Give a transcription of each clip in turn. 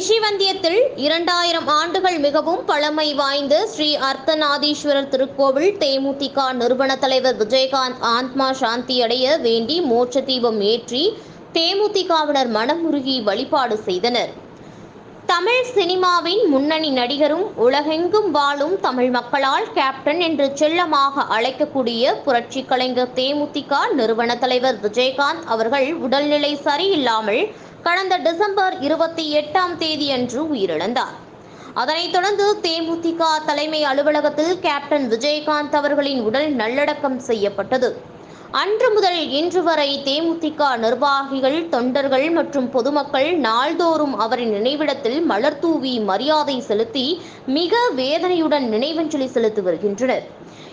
ரிஷிவந்தியத்தில் இரண்டாயிரம் ஆண்டுகள் மிகவும் பழமை வாய்ந்த ஸ்ரீ அர்த்தநாதீஸ்வரர் திருக்கோவில் தேமுதிக நிறுவன தலைவர் விஜயகாந்த் ஆத்மா சாந்தி அடைய வேண்டி மோட்ச தீபம் ஏற்றி தேமுதிகவினர் மனமுருகி வழிபாடு செய்தனர். தமிழ் சினிமாவின் முன்னணி நடிகரும் உலகெங்கும் வாழும் தமிழ் மக்களால் கேப்டன் என்று செல்லமாக அழைக்கக்கூடிய புரட்சி கலைஞர் தேமுதிக நிறுவன தலைவர் விஜயகாந்த் அவர்கள் உடல்நிலை சரியில்லாமல் கடந்த டிசம்பர் இருபத்தி எட்டாம் தேதியன்று உயிரிழந்தார். அதனைத் தொடர்ந்து தேமுதிக தலைமை அலுவலகத்தில் கேப்டன் விஜயகாந்த் அவர்களின் உடல் நல்லடக்கம் செய்யப்பட்டது. அன்று முதல் இன்று வரை தேமுதிக நிர்வாகிகள் தொண்டர்கள் மற்றும் பொதுமக்கள் நாள்தோறும் அவரின் நினைவிடத்தில் மலர் தூவி மரியாதை செலுத்தி மிக வேதனையுடன் நினைவஞ்சலி செலுத்தி வருகின்றனர்.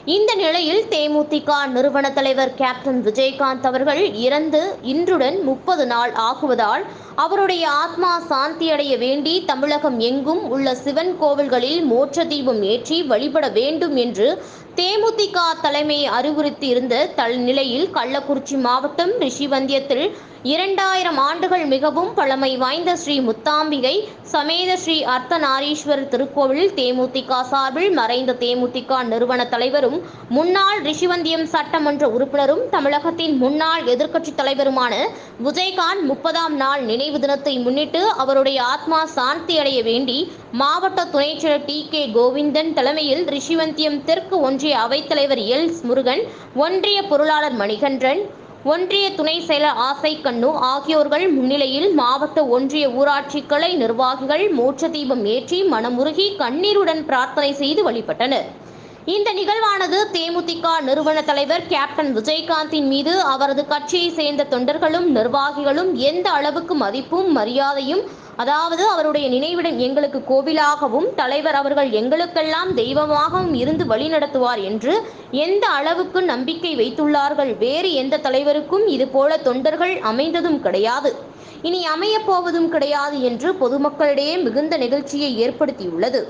இந்த நிலையில் தேமுதிக நிறுவன தலைவர் கேப்டன் விஜயகாந்த் அவர்கள் இறந்து இன்றுடன் முப்பது நாள் ஆகுவதால் அவருடைய ஆத்மா சாந்தி அடைய வேண்டி தமிழகம் எங்கும் உள்ள சிவன் கோவில்களில் மோட்ச தீபம் ஏற்றி வழிபட வேண்டும் என்று தேமுதிக தலைமை அறிவுறுத்தியிருந்த தல் நிலையில் கள்ளக்குறிச்சி மாவட்டம் ரிஷிவந்தியத்தில் இரண்டாயிரம் ஆண்டுகள் மிகவும் பழமை வாய்ந்த ஸ்ரீ முத்தாம்பிகை சமேத ஸ்ரீ அர்த்தநாரீஸ்வரர் திருக்கோவில் தேமுதிக சார்பில் மறைந்த தேமுதிக நிறுவன தலைவரும் முன்னாள் ரிஷிவந்தியம் சட்டமன்ற உறுப்பினரும் தமிழகத்தின் முன்னாள் எதிர்க்கட்சித் தலைவருமான விஜயகாந்த் முப்பதாம் நாள் நினைவு தினத்தை முன்னிட்டு அவருடைய ஆத்மா சாந்தி அடைய வேண்டி மாவட்ட துணைச் செயலர் டி. கே. கோவிந்தன் தலைமையில் ரிஷிவந்தியம் தெற்கு ஒன்றிய அவைத்தலைவர் எல். முருகன் ஒன்றிய பொருளாளர் மணிகண்டன் ஒன்றிய துணை செயலர் ஆசை கண்ணு ஆகியோர்கள் முன்னிலையில் மாவட்ட ஒன்றிய ஊராட்சிகளை நிர்வாகிகள் மோட்ச தீபம் ஏற்றி மனமுருகி கண்ணீருடன் பிரார்த்தனை செய்து வழிபட்டனர். இந்த நிகழ்வானது தேமுதிக நிறுவன தலைவர் கேப்டன் விஜயகாந்தின் மீது அவரது கட்சியை சேர்ந்த தொண்டர்களும் நிர்வாகிகளும் எந்த அளவுக்கு மதிப்பும் மரியாதையும் அதாவது அவருடைய நினைவிடம் எங்களுக்கு கோவிலாகவும் தலைவர் அவர்கள் எங்களுக்கெல்லாம் தெய்வமாகவும் இருந்து வழிநடத்துவார் என்று எந்த அளவுக்கு நம்பிக்கை வைத்துள்ளார்கள் வேறு எந்த தலைவருக்கும் இதுபோல தொண்டர்கள் அமைந்ததும் கிடையாது. இனி அமையப் போவதும் கிடையாது என்று பொதுமக்களிடையே மிகுந்த நிகழ்ச்சியை ஏற்படுத்தியுள்ளது.